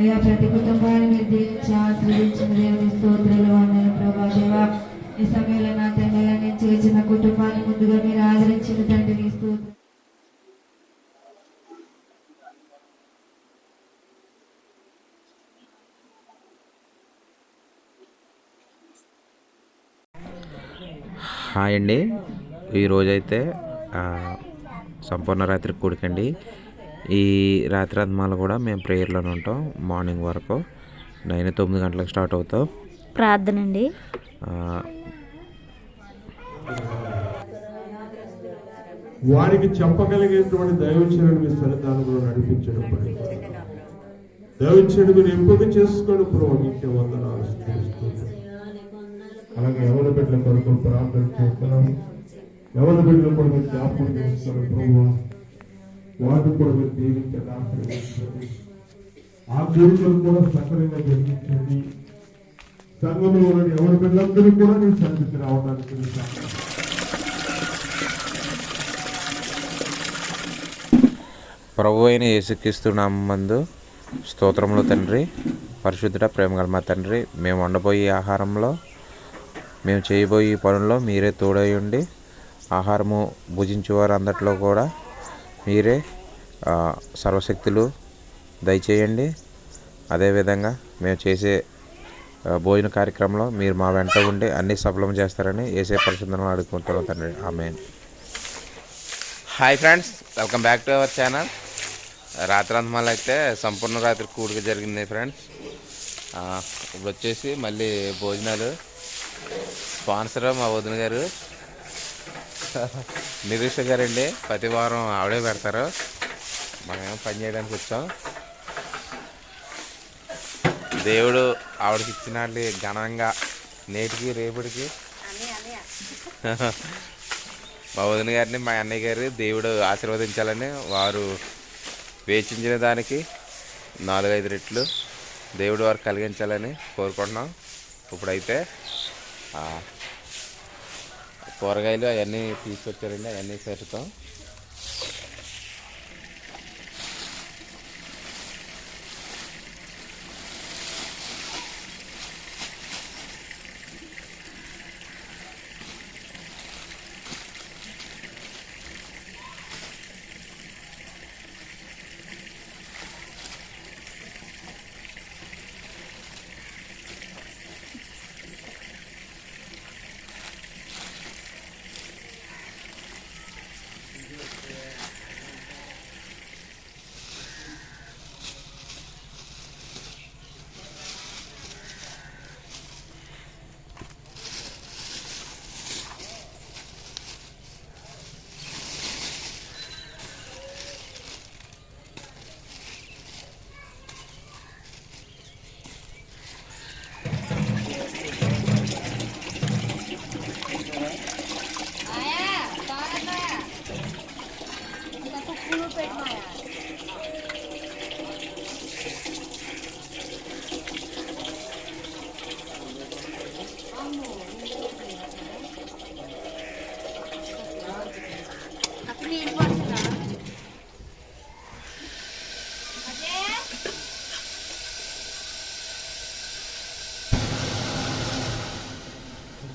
అయ్యా ప్రతి కుటుంబాన్ని మీరు దీవించి ఆశీర్వదించిన దేవుని స్తోత్రాలు వందన ప్రభా దేవా. ఈ సమయంలో నా తండ్రి నేను చేసిన కుటుంబాన్ని ముందుగా మీరు ఆదరించిన తండ్రి నీ స్తోత్రం. హాయ్ అండి. ఈరోజైతే సంపూర్ణ రాత్రి కూడికండి. ఈ రాత్రి అంతమాలు కూడా మేము ప్రేయర్లోనే ఉంటాం మార్నింగ్ వరకు. నైన్ తొమ్మిది గంటలకు స్టార్ట్ అవుతాం. ప్రార్థన అండి వారికి చెప్పగలిగేటువంటి దైవచనుడు మీ సన్నిధానంలో నడిపించినప్పుడు దైవచనుడు మీరు ఎంపిక చేసుకొని ప్రభు నీకే వందనాలు. అలాగే ఎవరి బిడ్డల కొరకు ప్రార్థన చేస్తున్నాము ఎవరి బిడ్డల కొరకు జ్ఞాపకం చేస్తున్నారు ప్రభు వాటి కూడా మీరు దీవించండి ఆశీర్వదించండి. ఆ కోరికలు కూడా సకలంగా జరిగించండి సంఘంలో ఉన్న ఎవరి పిల్లలందరూ కూడా నేను సంతృప్తి రావడానికి ప్రభు అయిన యేసుక్రీస్తు నామందు స్తోత్రములు తండ్రి. పరిశుద్ధుడ ప్రేమగల మా తండ్రి మేము వండబోయే ఆహారంలో మేము చేయబోయే పనుల్లో మీరే తోడై ఉండి ఆహారము భుజించేవారు అందట్లో కూడా మీరే సర్వశక్తులు దయచేయండి. అదేవిధంగా మేము చేసే భోజన కార్యక్రమంలో మీరు మా వెంట ఉండి అన్ని సఫలం చేస్తారని ఏసే పరిశుద్ధంలో అడుగుకుంటున్నాం తండ్రి. ఆమె hi friends welcome back to our channel రాత్రంతమాలు అయితే సంపూర్ణ రాత్రి కూడిక జరిగింది ఫ్రెండ్స్ ఇప్పుడు వచ్చేసి మళ్ళీ భోజనాలు. స్పాన్సర్ మా వదిన గారు. నిరీష గారండి. ప్రతి వారం ఆవిడే పెడతారు. మనమేమో పని చేయడానికి వచ్చాం. దేవుడు ఆవిడకి ఇచ్చినట్లు ఘనంగా నేటికి రేపటికి. మా వదిన గారిని మా అన్నయ్య గారి దేవుడు ఆశీర్వదించాలని వారు వేచించిన దానికి నాలుగైదు రెట్లు దేవుడు వారు కలిగించాలని కోరుకుంటున్నాం. ఇప్పుడైతే కూరగాయలు అవన్నీ తీసుకొచ్చారండి అవన్నీ పెడతాం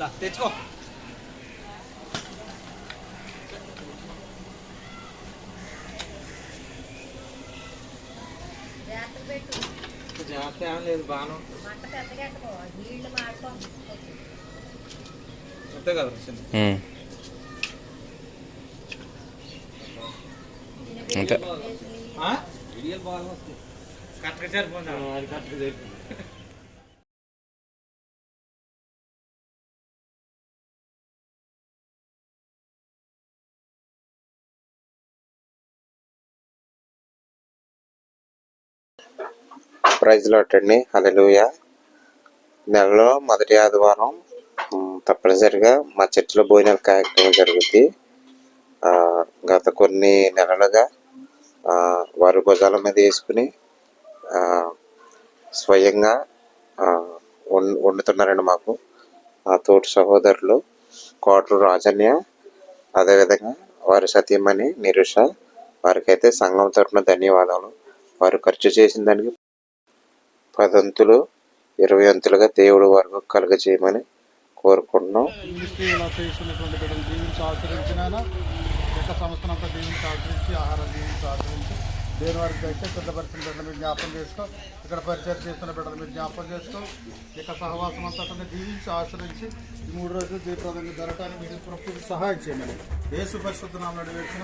だ、てちこ。జాగ్రత్త ఏం లేదు బాను అంతే కదా అంతే కరెక్ట్గా సరిపోయింది అది కరెక్ట్గా సరిపోయింది ప్రైజ్ లాటండి హల్లెలూయ. నెలలో మొదటి ఆదివారం తప్పనిసరిగా మా చర్చిలో భోజనాల కార్యక్రమం జరుగుద్ది. గత కొన్ని నెలలుగా వారు భుజాల మీద వేసుకుని స్వయంగా వండుతున్నారండి మాకు. మా తోటి సహోదరులు కోటరు రాజన్య అదేవిధంగా వారి సతీమణి నిరుష వారికైతే సంఘం తరపున ధన్యవాదాలు. వారు ఖర్చు చేసిన దానికి పదంతులు ఇరవై అంతులుగా దేవుడు వరకు కలుగజేయమని కోరుకుంటున్నాం. మినిస్ట్రీ బిడ్డలు దీవించి ఆచరించి ఆహారం దీవించి ఆచరించి దేని వారికి అయితే సిద్ధపరిచిన బిడ్డలు మీరు జ్ఞాపం చేసుకో. ఇక్కడ పరిచయం చేస్తున్న బిడ్డలు మీరు జ్ఞాపం చేసుకో. ఇక సహవాసం అంతా కూడా దీవించి ఆచరించి ఈ మూడు రోజులు దీపదంగా జరగడానికి మీరు ప్రకృతి సహాయం చేయమని. దేశ పరిశుద్ధ నామని వేసిన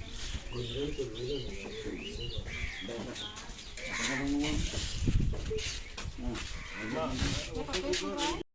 Thank you.